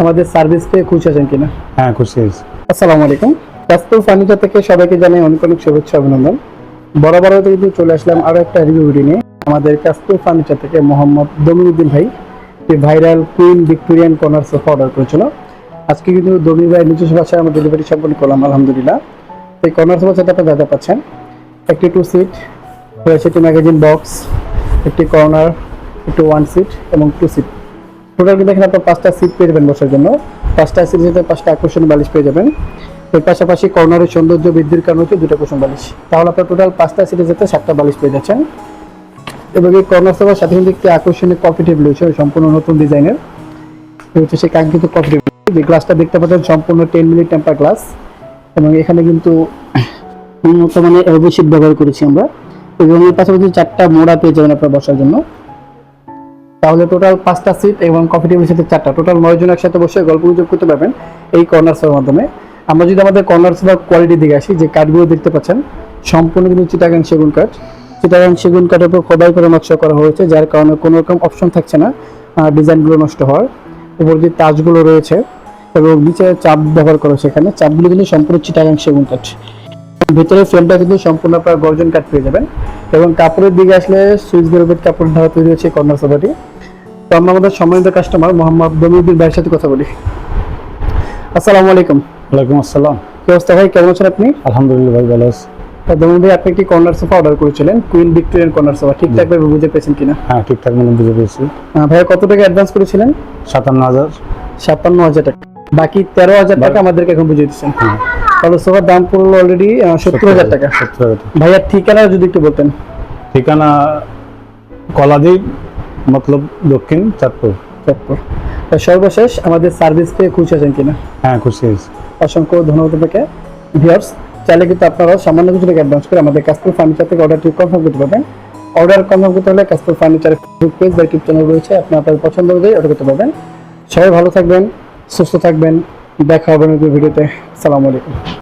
আমাদের সার্ভিস পেয়ে খুশি আছেন কিনা? হ্যাঁ খুশি হয়েছি আসসালামু আলাইকুম। কাস্টম ফার্নিচার থেকে সবাইকে জানাই অনেক অনেক শুভেচ্ছা অভিনন্দন। বরাবর কিন্তু চলে আসলাম আরও একটা রিভিউ নিয়ে। আমাদের কাস্টম ফার্নিচার থেকে মোহাম্মদ দমিনুদ্দিন ভাই যে viral queen Victorian corner sofa order করেছিল। আজকে কিন্তু দমি ভাই নিজস্ব ভাষায় আমরা ডেলিভারি সম্পন্ন করলাম আলহামদুলিল্লাহ। এই কর্নার সোফা সেটা আপনারা যা পাচ্ছেন। একটি টু সিট রয়েছে একটি ম্যাগাজিন বক্স একটি কর্নার একটি ওয়ান সিট এবং টু সিট টোটাল কিন্তু এখানে আপনার পাঁচটা সিট পেয়ে যাবেন বসার জন্য। পাঁচটা সিট সাথে পাঁচটা আকর্ষণীয় বালিশ পেয়ে যাবেন। এর পাশাপাশি কর্নারের সৌন্দর্য বৃদ্ধির কারণে হচ্ছে দুটো কুশন বালিশ। তাহলে আপনার টোটাল পাঁচটা সিটে যেতে সাতটা বালিশ পেয়ে যাচ্ছেন। এবং এই কর্নার সোফার সাথে কিন্তু একটি আকর্ষণীয় কফি টেবিল রয়েছে, সম্পূর্ণ নতুন ডিজাইনের হচ্ছে সেই কাঙ্ক্ষিত কফি টেবিল যে গ্লাসটা দেখতে পাচ্ছেন, সম্পূর্ণ টেন মিনিট টেম্পার গ্লাস এবং এখানে কিন্তু উন্নত মানে অবশ্যই ব্যবহার করেছি আমরা। এবং এর পাশাপাশি চারটা মোড়া পেয়ে যাবেন আপনার বসার জন্য। তাহলে টোটাল পাঁচটা সিট এবং কফি টেবিলের সাথে চারটা। টোটাল নয় জন একসাথে বসে গল্প গুজব করতে পারবেন এই কর্নার্সের মাধ্যমে। আমরা যদি আমাদের কর্নার্স বা কোয়ালিটির দিকে আসি, যে কাঠগুলো দেখতে পাচ্ছেন, সম্পূর্ণ কিন্তু চিটাগাং সেগুন কাঠ চিটাগাং সেগুন কাঠের উপর খোদাই করে নকশা করা হয়েছে, যার কারণে কোনো রকম অপশন থাকছে না ডিজাইনগুলো নষ্ট হওয়ার। উপর যে তাজগুলো রয়েছে এবং নিচে চাপ ব্যবহার করা হয়েছে এখানে চাপগুলো কিন্তু সম্পূর্ণ চিটাগাং সেগুন কাঠ ভেতরের ফ্রেমটা কিন্তু সম্পূর্ণ আপনার গর্জন কাঠ পেয়ে যাবেন। এবং কাপড়ের দিকে আসলে সুইচ বেরোবেট কাপড় ধারা তৈরি হয়েছে কর্নার সোফাটি তো আমরা আমাদের সম্মানিত কাস্টমার মোহাম্মদ দমিউদ্দিন ভাইয়ের সাথে কথা বলি। আসসালামু আলাইকুম। ওয়ালাইকুম আসসালাম। কি অবস্থা ভাই? কেমন আছেন আপনি? আলহামদুলিল্লাহ ভাই ভালো আছি। তো দমিউদ্দিন ভাই আপনি একটি কর্নার সোফা অর্ডার করেছিলেন কুইন ভিক্টোরিয়ান কর্নার সোফা ঠিকঠাক ভাবে বুঝে পেয়েছেন কিনা? হ্যাঁ ঠিকঠাক মনে বুঝে পেয়েছি। ভাইয়া কত টাকা অ্যাডভান্স করেছিলেন? সাতান্ন হাজার। সাতান্ন হাজার টাকা। বাকি তেরো হাজার টাকা আমাদেরকে এখন বুঝিয়ে দিচ্ছেন। হ্যাঁ। তাহলে সোফার দাম পড়ল অলরেডি সত্তর হাজার টাকা। সত্তর হাজার টাকা। ভাইয়ার ঠিকানা যদি একটু বলতেন। ঠিকানা কলাদ্বীপ মতলব দক্ষিণ চাঁদপুর। চাঁদপুর। সর্বশেষ আমাদের সার্ভিস পেয়ে খুশি আছেন কিনা? হ্যাঁ খুশি হয়েছি। অসংখ্য ধন্যবাদ আপনাকে। ভিউয়ার্স চাইলে কিন্তু আপনারা সামান্য কিছু টাকা অ্যাডভান্স করে আমাদের কাস্টমার ফার্নিচার থেকে অর্ডারটি কনফার্ম করতে পারবেন। অর্ডার কনফার্ম করতে হলে কাস্টমার ফার্নিচারের ফেসবুক পেজ বা ইউটিউব চ্যানেল রয়েছে। আপনি আপনার পছন্দ অনুযায়ী অর্ডার করতে পারবেন। সবাই ভালো থাকবেন সুস্থ থাকবেন। দেখা হবে নতুন ভিডিওতে আসসালামু আলাইকুম।